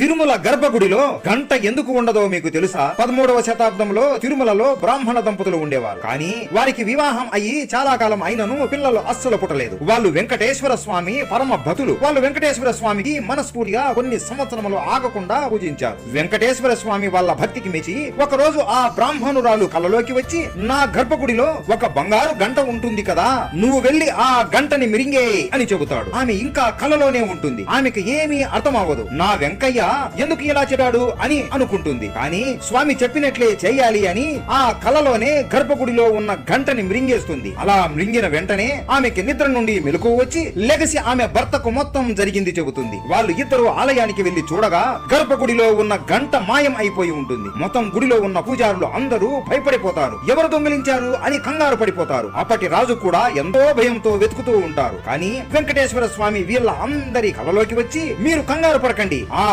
తిరుమల గర్భగుడిలో గంట ఎందుకు ఉండదో మీకు తెలుసా? పదమూడవ శతాబ్దంలో తిరుమలలో బ్రాహ్మణ దంపతులు ఉండేవారు. కానీ వారికి వివాహం అయ్యి చాలా కాలం అయినను పిల్లలు అస్సలు పుట్టలేదు. వాళ్ళు వెంకటేశ్వర స్వామి పరమ భతులు. వాళ్ళు వెంకటేశ్వర స్వామికి మనస్ఫూర్తిగా కొన్ని సంవత్సరములు ఆగకుండా పూజించారు. వెంకటేశ్వర స్వామి వాళ్ళ భక్తికి మెచ్చి ఒక రోజు ఆ బ్రాహ్మణురాలు కలలోకి వచ్చి నా గర్భగుడిలో ఒక బంగారు గంట ఉంటుంది కదా నువ్వు వెళ్ళి ఆ గంటని మిరింగే అని చెబుతాడు. ఆమె ఇంకా కలలోనే ఉంటుంది. ఆమెకు ఏమీ అర్థం అవ్వదు నా వెంకయ్య ఎందుకు ఇలా చెప్పాడు అని అనుకుంటుంది. కానీ స్వామి చెప్పినట్లే చేయాలి అని ఆ కలలోనే గర్భగుడిలో ఉన్న గంటని మృంగేస్తుంది. అలా మృంగిన వెంటనే ఆమెకి నిద్ర నుండి మెలకు వచ్చి లెగసి ఆమె భర్తకు మొత్తం జరిగింది చెబుతుంది. వాళ్ళు ఇద్దరు ఆలయానికి వెళ్ళి చూడగా గర్భగుడిలో ఉన్న గంట మాయం అయిపోయి ఉంటుంది. మొత్తం గుడిలో ఉన్న పూజారులు అందరూ భయపడిపోతారు. ఎవరు దొంగిలించారు అని కంగారు పడిపోతారు. అప్పటి రాజు కూడా ఎంతో భయంతో వెతుకుతూ ఉంటారు. కానీ వెంకటేశ్వర స్వామి వీళ్ళ అందరి కలలోకి వచ్చి మీరు కంగారు పడకండి. ఆ